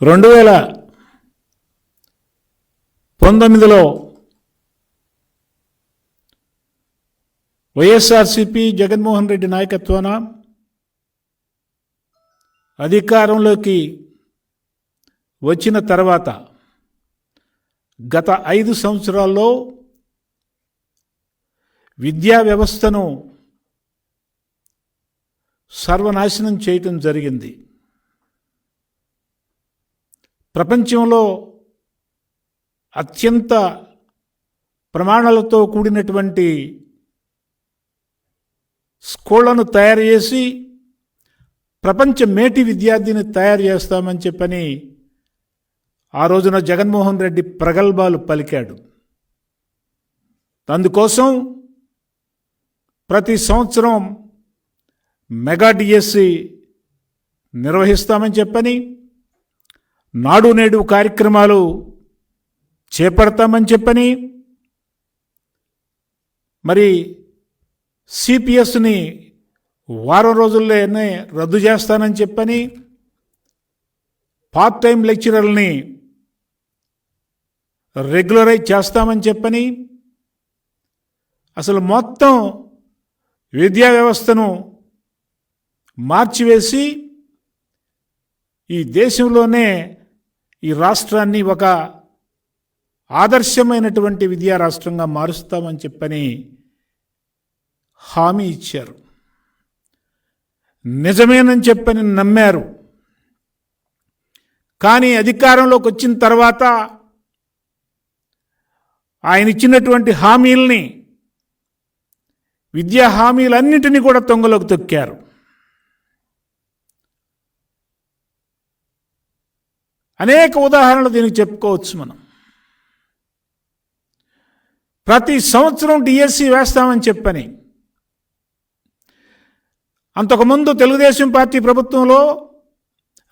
రెండు వేల పంతొమ్మిదిలో వైఎస్ఆర్సిపి జగన్మోహన్ రెడ్డి నాయకత్వాన అధికారంలోకి వచ్చిన తర్వాత గత ఐదు సంవత్సరాల్లో విద్యా వ్యవస్థను సర్వనాశనం చేయటం జరిగింది. ప్రపంచంలో అత్యంత ప్రమాణాలతో కూడినటువంటి స్కూళ్ళను తయారు చేసి ప్రపంచ మేటి విద్యార్థిని తయారు చేస్తామని చెప్పని ఆ రోజున జగన్మోహన్ రెడ్డి ప్రగల్భాలు పలికాడు. అందుకోసం ప్రతి సంవత్సరం మెగా డిఎస్సి నిర్వహిస్తామని చెప్పని నాడు నేడు కార్యక్రమాలు చేపడతామని చెప్పని మరి సిపిఎస్ని వారం రోజుల్లోనే రద్దు చేస్తానని చెప్పని పార్ట్ టైం లెక్చరర్ని రెగ్యులరైజ్ చేస్తామని చెప్పని అసలు మొత్తం విద్యా వ్యవస్థను మార్చివేసి ఈ దేశంలోనే ఈ రాష్ట్రాన్ని ఒక ఆదర్శమైనటువంటి విద్యా రాష్ట్రంగా మారుస్తామని చెప్పని హామీ ఇచ్చారు. నిజమేనని చెప్పని నమ్మారు. కానీ అధికారంలోకి వచ్చిన తర్వాత ఆయన ఇచ్చినటువంటి హామీల్ని విద్యా హామీలన్నింటినీ కూడా తొంగలోకి తొక్కారు. అనేక ఉదాహరణలు దీనికి చెప్పుకోవచ్చు మనం. ప్రతి సంవత్సరం డిఎస్సి వేస్తామని చెప్పని. అంతకుముందు తెలుగుదేశం పార్టీ ప్రభుత్వంలో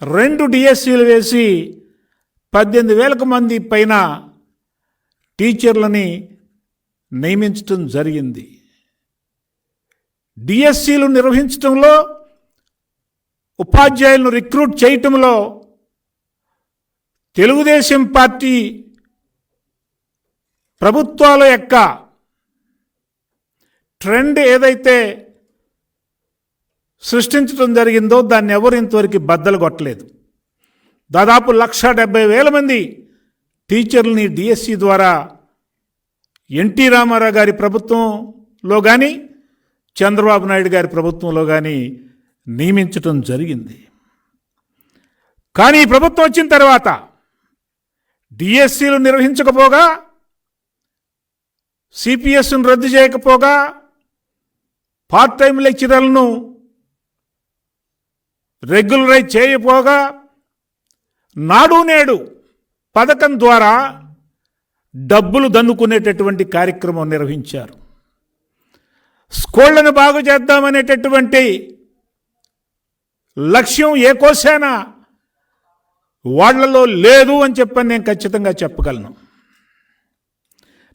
రెండు డిఎస్సీలు వేసి పద్దెనిమిది వేలకు మంది పైన టీచర్లని నియమించటం జరిగింది. డిఎస్సీలు నిర్వహించడంలో ఉపాధ్యాయులను రిక్రూట్ చేయటంలో తెలుగుదేశం పార్టీ ప్రభుత్వాల యొక్క ట్రెండ్ ఏదైతే సృష్టించడం జరిగిందో దాన్ని ఎవరు ఇంతవరకు బద్దలు కొట్టలేదు. దాదాపు లక్ష డెబ్బై వేల మంది టీచర్లని డిఎస్సి ద్వారా ఎన్టీ రామారావు గారి ప్రభుత్వంలో కానీ చంద్రబాబు నాయుడు గారి ప్రభుత్వంలో కానీ నియమించటం జరిగింది. కానీ ప్రభుత్వం వచ్చిన తర్వాత డిఎస్సీలు నిర్వహించకపోగా సిపిఎస్ను రద్దు చేయకపోగా పార్ట్ టైం లెక్చరర్లను రెగ్యులరైజ్ చేయపోగా నాడు నేడు పథకం ద్వారా డబ్బులు దన్నుకునేటటువంటి కార్యక్రమం నిర్వహించారు. స్కూళ్ళను బాగు చేద్దామనేటటువంటి లక్ష్యం ఏ కోశానా వాళ్ళలో లేదు అని చెప్పని నేను ఖచ్చితంగా చెప్పగలను.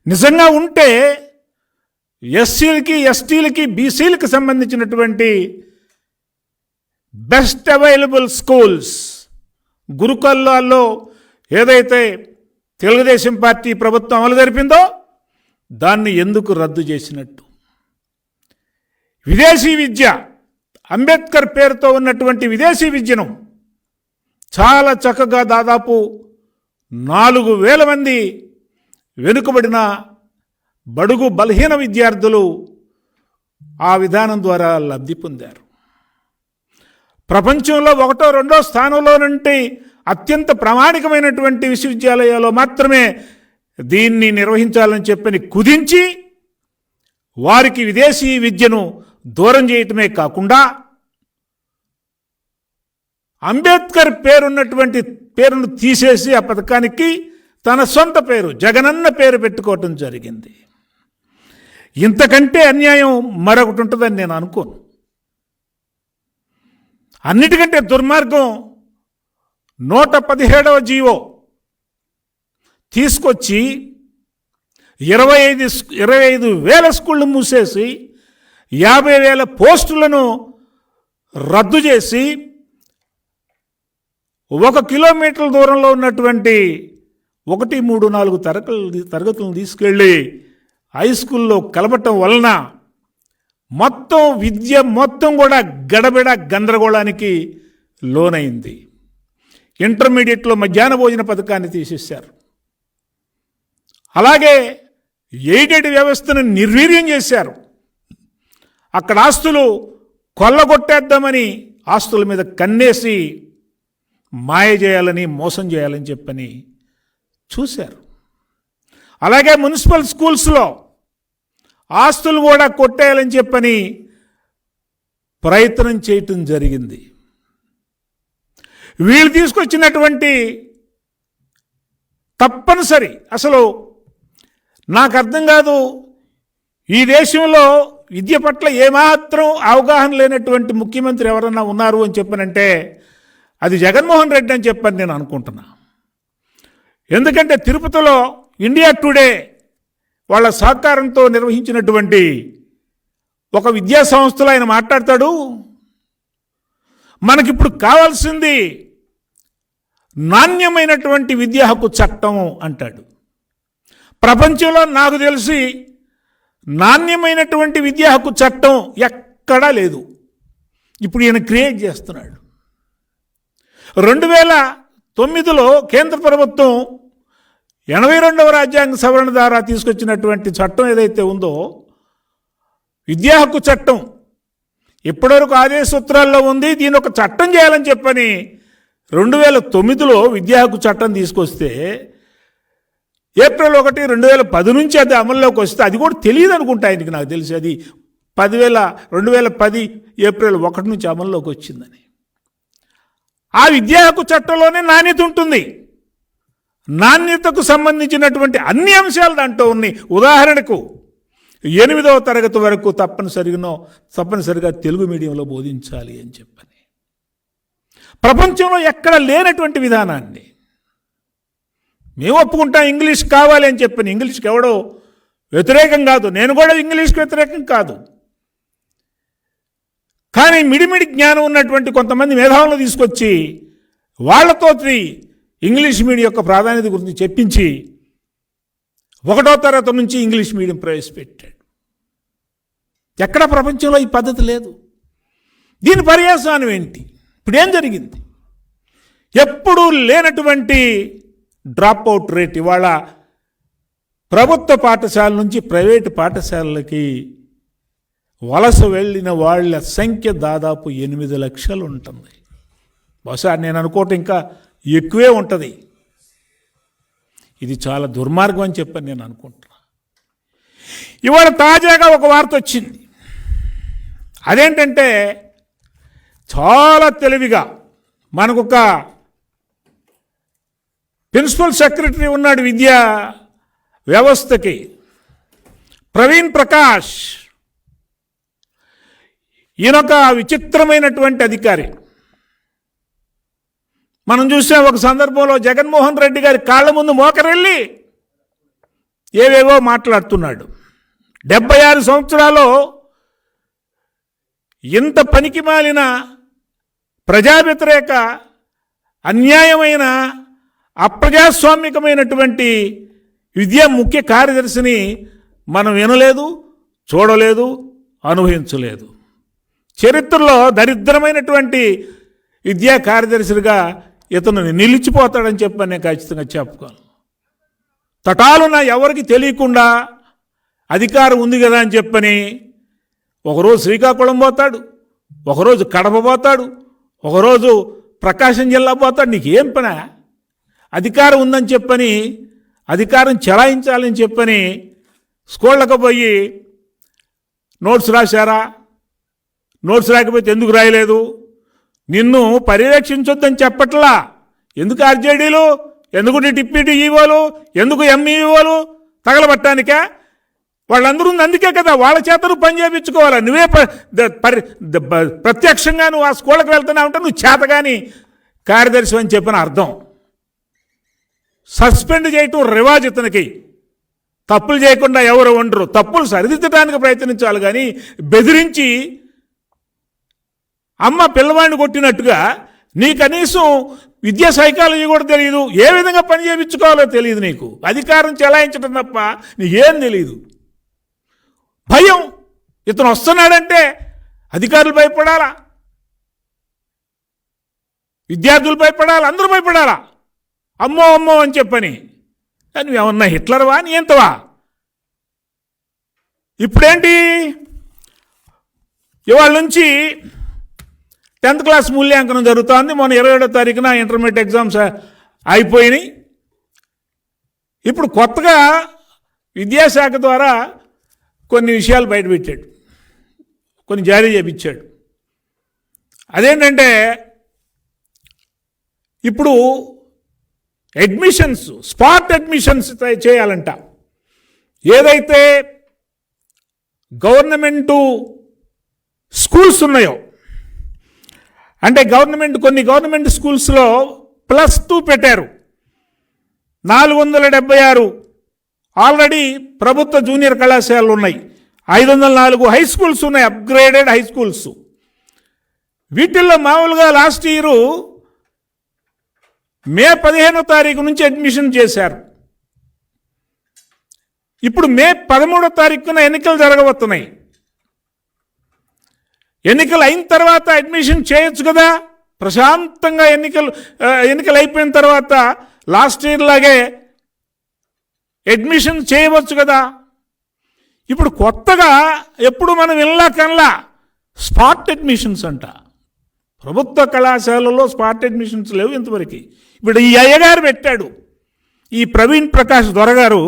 నిజంగా ఉంటే ఎస్సీలకి ఎస్టీలకి బీసీలకి సంబంధించినటువంటి బెస్ట్ అవైలబుల్ స్కూల్స్ గురుకులాల్లో ఏదైతే తెలుగుదేశం పార్టీ ప్రభుత్వం అమలు జరిపిందో దాన్ని ఎందుకు రద్దు చేసినట్టు? విదేశీ విద్య అంబేద్కర్ పేరుతో ఉన్నటువంటి విదేశీ విద్యను చాలా చక్కగా దాదాపు నాలుగు వేల మంది వెనుకబడిన బడుగు బలహీన విద్యార్థులు ఆ విధానం ద్వారా లబ్ధి పొందారు. ప్రపంచంలో ఒకటో రెండో స్థానంలో నుండి అత్యంత ప్రామాణికమైనటువంటి విశ్వవిద్యాలయాల్లో మాత్రమే దీన్ని నిర్వహించాలని చెప్పని కుదించి వారికి విదేశీ విద్యను దూరం చేయటమే కాకుండా అంబేద్కర్ పేరున్నటువంటి పేరును తీసేసి ఆ పథకానికి తన సొంత పేరు జగనన్న పేరు పెట్టుకోవటం జరిగింది. ఇంతకంటే అన్యాయం మరొకటి ఉంటుందని నేను అనుకోను. అన్నిటికంటే దుర్మార్గం నూట పదిహేడవ జీవో తీసుకొచ్చి ఇరవై ఐదు ఇరవై ఐదు వేల స్కూళ్ళు మూసేసి యాభై వేల పోస్టులను రద్దు చేసి ఒక కిలోమీటర్ల దూరంలో ఉన్నటువంటి ఒకటి మూడు నాలుగు తరగతులు తరగతులను తీసుకెళ్ళి హై స్కూల్లో కలపటం వలన మొత్తం విద్య మొత్తం కూడా గడబిడ గందరగోళానికి లోనైంది. ఇంటర్మీడియట్లో మధ్యాహ్న భోజన పథకాన్ని తీసేశారు. అలాగే ఎయిడెడ్ వ్యవస్థను నిర్వీర్యం చేశారు. అక్కడ ఆస్తులు కొల్లగొట్టేద్దామని ఆస్తుల మీద కన్నేసి మాయ చేయాలని మోసం చేయాలని చెప్పని చూశారు. అలాగే మున్సిపల్ స్కూల్స్లో ఆస్తులు కూడా కొట్టేయాలని చెప్పని ప్రయత్నం చేయటం జరిగింది. వీళ్ళు తీసుకొచ్చినటువంటి తప్పనిసరి అసలు నాకు అర్థం కాదు ఈ దేశంలో విద్య పట్ల ఏమాత్రం అవగాహన లేనటువంటి ముఖ్యమంత్రి ఎవరన్నా ఉన్నారు అని చెప్పనంటే అది జగన్మోహన్ రెడ్డి అని చెప్పని నేను అనుకుంటున్నా. ఎందుకంటే తిరుపతిలో ఇండియా టుడే వాళ్ళ సహకారంతో నిర్వహించినటువంటి ఒక విద్యా సంస్థలో ఆయన మాట్లాడతాడు. మనకిప్పుడు కావాల్సింది నాణ్యమైనటువంటి విద్యా హక్కు చట్టం అంటాడు. ప్రపంచంలో నాకు తెలిసి నాణ్యమైనటువంటి విద్యా హక్కు చట్టం ఎక్కడా లేదు. ఇప్పుడు ఈయన క్రియేట్ చేస్తున్నాడు. రెండు వేల తొమ్మిదిలో కేంద్ర ప్రభుత్వం ఎనభై రెండవ రాజ్యాంగ సవరణ ద్వారా తీసుకొచ్చినటువంటి చట్టం ఏదైతే ఉందో విద్యా హక్కు చట్టం. ఇప్పటివరకు ఆదేశ సూత్రాల్లో ఉంది దీని ఒక చట్టం చేయాలని చెప్పని రెండు వేల తొమ్మిదిలో విద్యా హక్కు చట్టం తీసుకొస్తే ఏప్రిల్ ఒకటి రెండు వేల పది నుంచి అది అమల్లోకి వస్తే అది కూడా తెలియదు అనుకుంటా ఆయనకి నాకు తెలిసి అది పదివేల రెండు వేల పది ఏప్రిల్ ఒకటి నుంచి అమల్లోకి వచ్చిందని. ఆ విద్యా హక్కు చట్టంలోనే నాణ్యత ఉంటుంది. నాణ్యతకు సంబంధించినటువంటి అన్ని అంశాలు దాంట్లో ఉన్నాయి. ఉదాహరణకు ఎనిమిదవ తరగతి వరకు తప్పనిసరిగానో తప్పనిసరిగా తెలుగు మీడియంలో బోధించాలి అని చెప్పని. ప్రపంచంలో ఎక్కడ లేనటువంటి విధానాన్ని మేము ఒప్పుకుంటాం ఇంగ్లీష్ కావాలి అని చెప్పని. ఇంగ్లీష్కి ఎవడో వ్యతిరేకం కాదు. నేను కూడా ఇంగ్లీష్కి వ్యతిరేకం కాదు. కానీ మిడిమిడి జ్ఞానం ఉన్నటువంటి కొంతమంది మేధావులను తీసుకొచ్చి వాళ్ళతో ఇంగ్లీష్ మీడియం యొక్క ప్రాధాన్యత గురించి చెప్పించి ఒకటో తరగతి నుంచి ఇంగ్లీష్ మీడియం ప్రవేశపెట్టాడు. ఎక్కడ ప్రపంచంలో ఈ పద్ధతి లేదు. దీని పర్యాసానం ఏంటి? ఇప్పుడు ఏం జరిగింది? ఎప్పుడూ లేనటువంటి డ్రాప్ అవుట్ రేట్ ఇవాళ ప్రభుత్వ పాఠశాల నుంచి ప్రైవేటు పాఠశాలలకి వలస వెళ్ళిన వాళ్ళ సంఖ్య దాదాపు ఎనిమిది లక్షలు ఉంటుంది. బహుశా నేను అనుకోవటం ఇంకా ఎక్కువే ఉంటుంది. ఇది చాలా దుర్మార్గం అని చెప్పని నేను అనుకుంటున్నా. ఇవాళ తాజాగా ఒక వార్త వచ్చింది. అదేంటంటే చాలా తెలివిగా మనకొక ప్రిన్సిపల్ సెక్రటరీ ఉన్నాడు విద్యా వ్యవస్థకి. ప్రవీణ్ ప్రకాష్. ఈయనొక విచిత్రమైనటువంటి అధికారి. మనం చూసాం ఒక సందర్భంలో జగన్మోహన్ రెడ్డి గారి కాళ్ళ ముందు మోకరెళ్ళి ఏవేవో మాట్లాడుతున్నాడు. డెబ్బై ఆరు సంవత్సరాలు ఇంత పనికి మాలిన ప్రజా వ్యతిరేక అన్యాయమైన అప్రజాస్వామికమైనటువంటి విద్యా ముఖ్య కార్యదర్శిని మనం వినలేదు చూడలేదు అనుభవించలేదు. చరిత్రలో దరిద్రమైనటువంటి విద్యా కార్యదర్శిగా ఇతను నిలిచిపోతాడని చెప్పని నేను ఖచ్చితంగా చెప్పుకోను. తటాలున ఎవరికి తెలియకుండా అధికారం ఉంది కదా అని చెప్పని ఒకరోజు శ్రీకాకుళం పోతాడు ఒకరోజు కడప పోతాడు ఒకరోజు ప్రకాశం జిల్లా పోతాడు నీకు ఏం పనా? అధికారం ఉందని చెప్పని అధికారం చెలాయించాలని చెప్పని స్కూళ్ళకు పోయి నోట్స్ రాశారా? నోట్స్ రాకపోతే ఎందుకు రాయలేదు? నిన్ను పర్యవేక్షించొద్దని చెప్పట్లా. ఎందుకు ఆర్జేడీలు? ఎందుకు డిప్యూటీ ఈవోలు? ఎందుకు ఎంఈఓలు తగలబట్టానికే? వాళ్ళందరూ అందుకే కదా. వాళ్ళ చేతను పని చేయించుకోవాలి? నువ్వే ప- ద- పరి- ప్రత్యక్షంగా నువ్వు ఆ స్కూళ్ళకి వెళ్తున్నావు అంటే నువ్వు చేతగాని కార్యదర్శి అని చెప్పిన అర్థం. సస్పెండ్ చేయటం రివాజ్ ఇతనికి. తప్పులు చేయకుండా ఎవరు ఉండరు. తప్పులు సరిదిద్దడానికి ప్రయత్నించాలి కానీ బెదిరించి అమ్మ పిల్లవాడిని కొట్టినట్టుగా నీ కనీసం విద్యా సైకాలజీ కూడా తెలియదు. ఏ విధంగా పని చేయించుకోవాలో తెలియదు నీకు. అధికారం చెలాయించడం తప్ప నీకేం తెలియదు భయం. ఇతను వస్తున్నాడంటే అధికారులు భయపడాలా? విద్యార్థులు భయపడాలి? అందరూ భయపడాలా? అమ్మో అమ్మో అని చెప్పని. కానీ ఏమన్నా హిట్లర్వా? నీ ఎంతవా? ఇప్పుడేంటి? ఇవాళ నుంచి టెన్త్ క్లాస్ మూల్యాంకనం జరుగుతోంది. మొన్న ఇరవై ఏడో తారీఖున ఇంటర్మీడియట్ ఎగ్జామ్స్ అయిపోయినాయి. ఇప్పుడు కొత్తగా విద్యాశాఖ ద్వారా కొన్ని విషయాలు బయటపెట్టాడు కొన్ని జారీ చేపించాడు. అదేంటంటే ఇప్పుడు అడ్మిషన్స్ స్పాట్ అడ్మిషన్స్ చేయాలంట. ఏదైతే గవర్నమెంటు స్కూల్స్ ఉన్నాయో అంటే గవర్నమెంట్ కొన్ని గవర్నమెంట్ స్కూల్స్లో ప్లస్ టూ పెట్టారు. నాలుగు వందల డెబ్బై ఆరు ఆల్రెడీ ప్రభుత్వ జూనియర్ కళాశాలలు ఉన్నాయి. ఐదు వందల నాలుగు హై స్కూల్స్ ఉన్నాయి అప్గ్రేడెడ్ హై స్కూల్స్. వీటిల్లో మామూలుగా లాస్ట్ ఇయరు మే పదిహేనో తారీఖు నుంచి అడ్మిషన్ చేశారు. ఇప్పుడు మే పదమూడో తారీఖున ఎన్నికలు జరగబోతున్నాయి. ఎన్నికలు అయిన తర్వాత అడ్మిషన్ చేయొచ్చు కదా? ప్రశాంతంగా ఎన్నికలు ఎన్నికలు అయిపోయిన తర్వాత లాస్ట్ ఇయర్ లాగే అడ్మిషన్ చేయవచ్చు కదా? ఇప్పుడు కొత్తగా ఎప్పుడు మనం వినలా కనలా స్పాట్ అడ్మిషన్స్ అంట. ప్రభుత్వ కళాశాలలో స్పాట్ అడ్మిషన్స్ లేవు ఇంతవరకు. ఇప్పుడు ఈ అయ్యగారు పెట్టాడు. ఈ ప్రవీణ్ ప్రకాష్ దొరగారు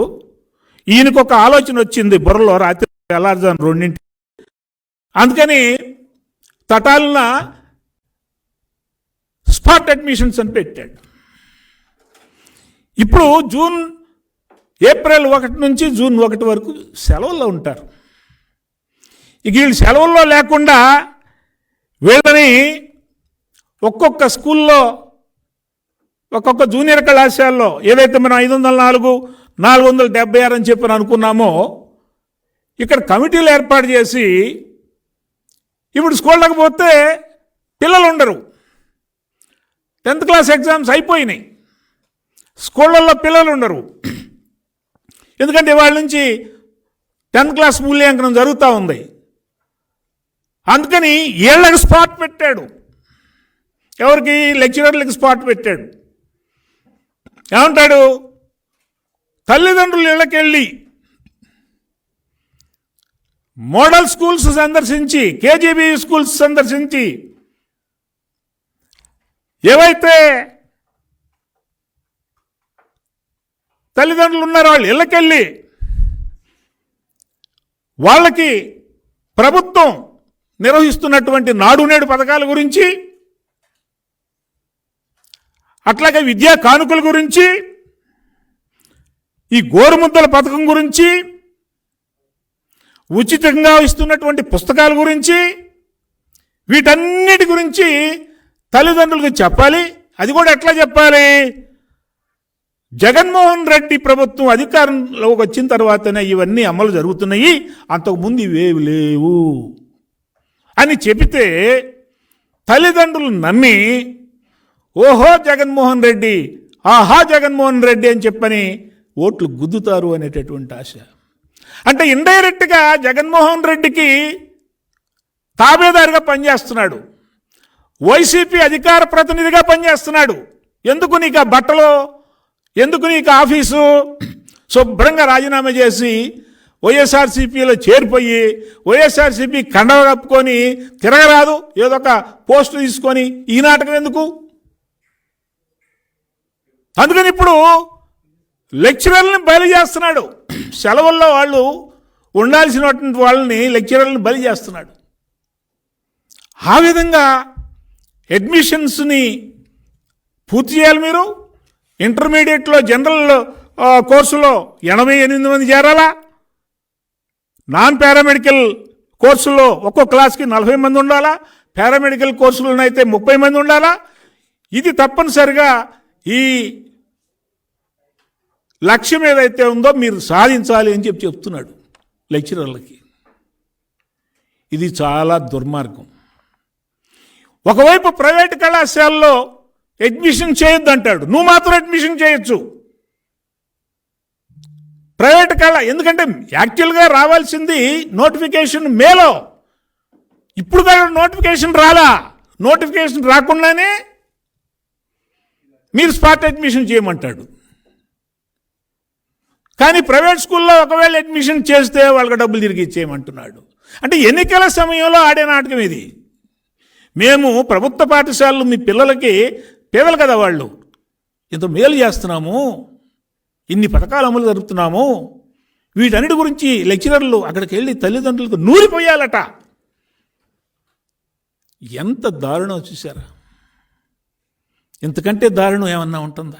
ఈయనకు ఒక ఆలోచన వచ్చింది బుర్రలో రాత్రి తెల్లారుజాను రెండింటి అందుకని తటాలన స్పాట్ అడ్మిషన్స్ అని పెట్టాడు. ఇప్పుడు జూన్ ఏప్రిల్ ఒకటి నుంచి జూన్ ఒకటి వరకు సెలవుల్లో ఉంటారు. ఇక వీళ్ళు సెలవుల్లో లేకుండా వీళ్ళని ఒక్కొక్క స్కూల్లో ఒక్కొక్క జూనియర్ కళాశాలలో ఏదైతే మనం ఐదు వందల నాలుగు నాలుగు వందల డెబ్బై ఆరు అని చెప్పి అనుకున్నామో ఇక్కడ కమిటీలు ఏర్పాటు చేసి ఇప్పుడు స్కూళ్ళకి పోతే పిల్లలు ఉండరు. టెన్త్ క్లాస్ ఎగ్జామ్స్ అయిపోయినాయి. స్కూళ్ళల్లో పిల్లలు ఉండరు. ఎందుకంటే వాళ్ళ నుంచి టెన్త్ క్లాస్ మూల్యాంకనం జరుగుతూ ఉంది. అందుకని ఏళ్ళకి స్పాట్ పెట్టాడు. ఎవరికి? లెక్చరర్లకి స్పాట్ పెట్టాడు. ఏమంటాడు? తల్లిదండ్రులు ఇళ్ళకెళ్ళి మోడల్ స్కూల్స్ సందర్శించి కేజీబీ స్కూల్స్ సందర్శించి ఏవైతే తల్లిదండ్రులు ఉన్నారో వాళ్ళు ఇళ్ళకెళ్ళి వాళ్ళకి ప్రభుత్వం నిర్వహిస్తున్నటువంటి నాడు నేడు పథకాల గురించి అట్లాగే విద్యా కానుకల గురించి ఈ గోరుముద్దల పథకం గురించి ఉచితంగా ఇస్తున్నటువంటి పుస్తకాల గురించి వీటన్నిటి గురించి తల్లిదండ్రులకు చెప్పాలి. అది కూడా ఎట్లా చెప్పాలి? జగన్మోహన్ రెడ్డి ప్రభుత్వం అధికారంలోకి వచ్చిన తర్వాతనే ఇవన్నీ అమలు జరుగుతున్నాయి. అంతకుముందు ఇవేవి లేవు. అని చెబితే తల్లిదండ్రులు నమ్మి ఓహో జగన్మోహన్ రెడ్డి ఆహా జగన్మోహన్ రెడ్డి అని చెప్పని ఓట్లు గుద్దుతారు అనేటటువంటి ఆశ. అంటే ఇండైరెక్ట్గా జగన్మోహన్ రెడ్డికి తాబేదారిగా పనిచేస్తున్నాడు. వైసీపీ అధికార ప్రతినిధిగా పనిచేస్తున్నాడు. ఎందుకు నీకు ఆ బట్టలు? ఎందుకు నీకు ఆఫీసు? శుభ్రంగా రాజీనామా చేసి వైఎస్ఆర్సీపీలో చేరిపోయి వైఎస్ఆర్సీపీ కండవ కప్పుకొని తిరగరాదు. ఏదో ఒక పోస్టు తీసుకొని ఈ నాటకం ఎందుకు? అందుకని ఇప్పుడు లెక్చరర్ని బయలు చేస్తున్నాడు సెలవుల్లో వాళ్ళు ఉండాల్సినటువంటి వాళ్ళని లెక్చరర్ని బలి చేస్తున్నాడు. ఆ విధంగా అడ్మిషన్స్ని పూర్తి చేయాలి మీరు? ఇంటర్మీడియట్లో జనరల్ కోర్సులో ఎనభై ఎనిమిది మంది చేరాలా? నాన్ పారామెడికల్ కోర్సులో ఒక్కో క్లాస్కి నలభై మంది ఉండాలా? పారామెడికల్ కోర్సులోనైతే ముప్పై మంది ఉండాలా? ఇది తప్పనిసరిగా ఈ లక్ష్యం ఏదైతే ఉందో మీరు సాధించాలి అని చెప్పి చెప్తున్నాడు లెక్చరర్లకి. ఇది చాలా దుర్మార్గం. ఒకవైపు ప్రైవేట్ కళాశాలలో అడ్మిషన్ చేయొద్దు అంటాడు నువ్వు మాత్రం అడ్మిషన్ చేయొచ్చు. ప్రైవేట్ కళ ఎందుకంటే యాక్చువల్గా రావాల్సింది నోటిఫికేషన్ మేలో. ఇప్పుడు కూడా నోటిఫికేషన్ రాలా నోటిఫికేషన్ రాకుండానే మీరు స్పాట్ అడ్మిషన్ చేయమంటాడు. కానీ ప్రైవేట్ స్కూల్లో ఒకవేళ అడ్మిషన్ చేస్తే వాళ్ళకి డబ్బులు తిరిగి ఇచ్చేయమంటున్నాడు. అంటే ఎన్నికల సమయంలో ఆడే నాటకం ఇది. మేము ప్రభుత్వ పాఠశాలలు మీ పిల్లలకి పేదలు కదా వాళ్ళు. ఇంత మేలు చేస్తున్నాము. ఇన్ని పథకాలు అమలు జరుపుతున్నాము. వీటన్నిటి గురించి లెక్చరర్లు అక్కడికి వెళ్ళి తల్లిదండ్రులకు నూరిపోయాలట. ఎంత దారుణం చూసారా ఇంతకంటే దారుణం ఏమన్నా ఉంటుందా?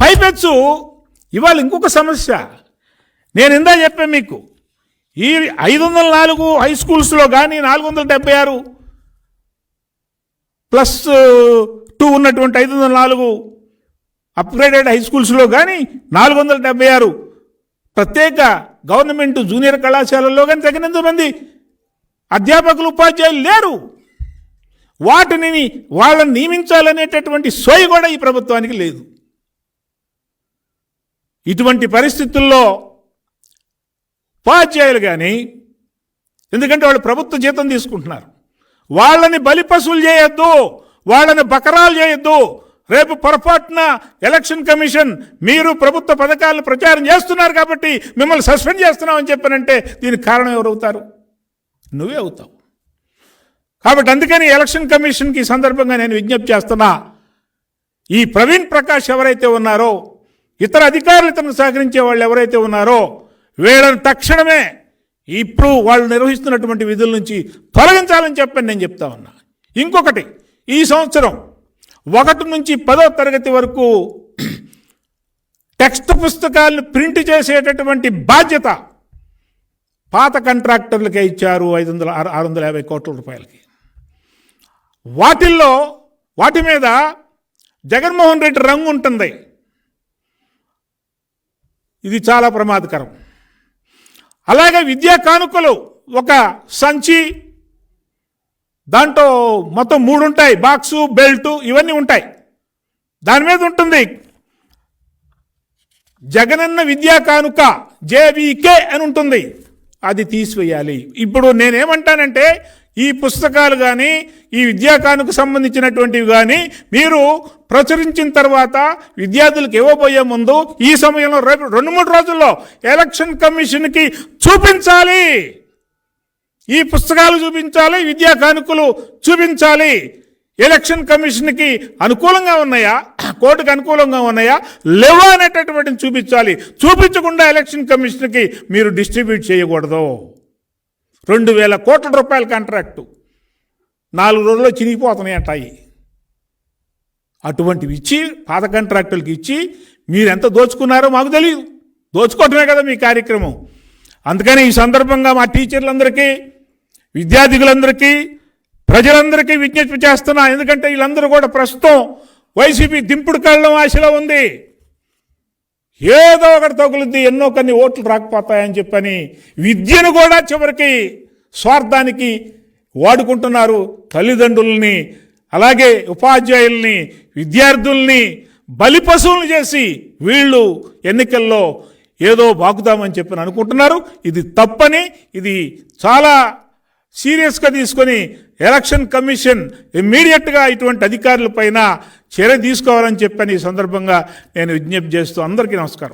పైపెచ్చు ఇవాళ ఇంకొక సమస్య. నేను ఇందా చెప్పాను మీకు. ఈ ఐదు వందల నాలుగు హై స్కూల్స్లో కానీ నాలుగు వందల డెబ్బై ఆరు ప్లస్ టూ uh, ఉన్నటువంటి ఐదు వందల నాలుగు అప్గ్రేడెడ్ హై స్కూల్స్లో కానీ నాలుగు వందల డెబ్బై ఆరు ప్రత్యేక గవర్నమెంట్ జూనియర్ కళాశాలల్లో కానీ తగినంత మంది అధ్యాపకులు ఉపాధ్యాయులు లేరు. వాటిని వాళ్ళని నియమించాలనేటటువంటి సోయి కూడా ఈ ప్రభుత్వానికి లేదు. ఇటువంటి పరిస్థితుల్లో ఉపాధ్యాయులు కానీ ఎందుకంటే వాళ్ళు ప్రభుత్వ జీతం తీసుకుంటున్నారు వాళ్ళని బలిపశువులు చేయొద్దు వాళ్ళని బకరాలు చేయొద్దు. రేపు పొరపాటున ఎలక్షన్ కమిషన్ మీరు ప్రభుత్వ పథకాలను ప్రచారం చేస్తున్నారు కాబట్టి మిమ్మల్ని సస్పెండ్ చేస్తున్నామని చెప్పానంటే దీనికి కారణం ఎవరు అవుతారు నువ్వే అవుతావు. కాబట్టి అందుకని ఎలక్షన్ కమిషన్కి ఈ సందర్భంగా నేను విజ్ఞప్తి చేస్తున్నా ఈ ప్రవీణ్ ప్రకాష్ ఎవరైతే ఉన్నారో ఇతర అధికారులు ఇతను సహకరించే వాళ్ళు ఎవరైతే ఉన్నారో వీళ్ళని తక్షణమే ఇప్పుడు వాళ్ళు నిర్వహిస్తున్నటువంటి విధుల నుంచి తొలగించాలని చెప్పని నేను చెప్తా ఉన్నా. ఇంకొకటి ఈ సంవత్సరం ఒకటి నుంచి పదో తరగతి వరకు టెక్స్ట్ పుస్తకాలను ప్రింట్ చేసేటటువంటి బాధ్యత పాత కాంట్రాక్టర్లకే ఇచ్చారు ఐదు వందల ఆరు వందల యాభై కోట్ల రూపాయలకి. వాటిల్లో వాటి మీద జగన్మోహన్ రెడ్డి రంగు ఉంటుంది. ఇది చాలా ప్రమాదకరం. అలాగే విద్యా కానుకలు ఒక సంచి దాంట్లో మొత్తం మూడు ఉంటాయి బాక్సు బెల్టు ఇవన్నీ ఉంటాయి. దాని మీద ఉంటుంది జగనన్న విద్యా కానుక జేవికే అని ఉంటుంది. అది తీసివేయాలి. ఇప్పుడు నేనేమంటానంటే ఈ పుస్తకాలు కానీ ఈ విద్యాకానుకు సంబంధించినటువంటివి కానీ మీరు ప్రచురించిన తర్వాత విద్యార్థులకు ఇవ్వబోయే ముందు ఈ సమయంలో రెండు మూడు రోజుల్లో ఎలక్షన్ కమిషన్కి చూపించాలి. ఈ పుస్తకాలు చూపించాలి విద్యా కానుకలు చూపించాలి. ఎలక్షన్ కమిషన్కి అనుకూలంగా ఉన్నాయా? కోర్టుకు అనుకూలంగా ఉన్నాయా? లేవా అనేటటువంటిని చూపించాలి. చూపించకుండా ఎలక్షన్ కమిషన్కి మీరు డిస్ట్రిబ్యూట్ చేయకూడదు. రెండు వేల కోట్ల రూపాయల కాంట్రాక్టు. నాలుగు రోజుల్లో చిరిగిపోతున్నాయి అంటాయి అటువంటివి ఇచ్చి పాత కాంట్రాక్టులకి ఇచ్చి మీరు ఎంత దోచుకున్నారో మాకు తెలియదు దోచుకోవటమే కదా మీ కార్యక్రమం. అందుకని ఈ సందర్భంగా మా టీచర్లందరికీ విద్యార్థికులందరికీ ప్రజలందరికీ విజ్ఞప్తి చేస్తున్నా. ఎందుకంటే వీళ్ళందరూ కూడా ప్రస్తుతం వైసీపీ దింపుడు కళ్ళం ఆశలో ఉంది. ఏదో ఒకటి తగులుద్ది ఎన్నో కొన్ని ఓట్లు రాకపోతాయని చెప్పని విద్యను కూడా చివరికి స్వార్థానికి వాడుకుంటున్నారు తల్లిదండ్రుల్ని అలాగే ఉపాధ్యాయుల్ని విద్యార్థుల్ని బలిపశువులు చేసి వీళ్ళు ఎన్నికల్లో ఏదో బాకుదామని చెప్పి అనుకుంటున్నారు. ఇది తప్పని ఇది చాలా సీరియస్గా తీసుకొని ఎలక్షన్ కమిషన్ ఇమ్మీడియట్గా ఇటువంటి అధికారులపైన చర్య తీసుకోవాలని చెప్పని ఈ సందర్భంగా నేను విజ్ఞప్తి చేస్తూ అందరికీ నమస్కారం.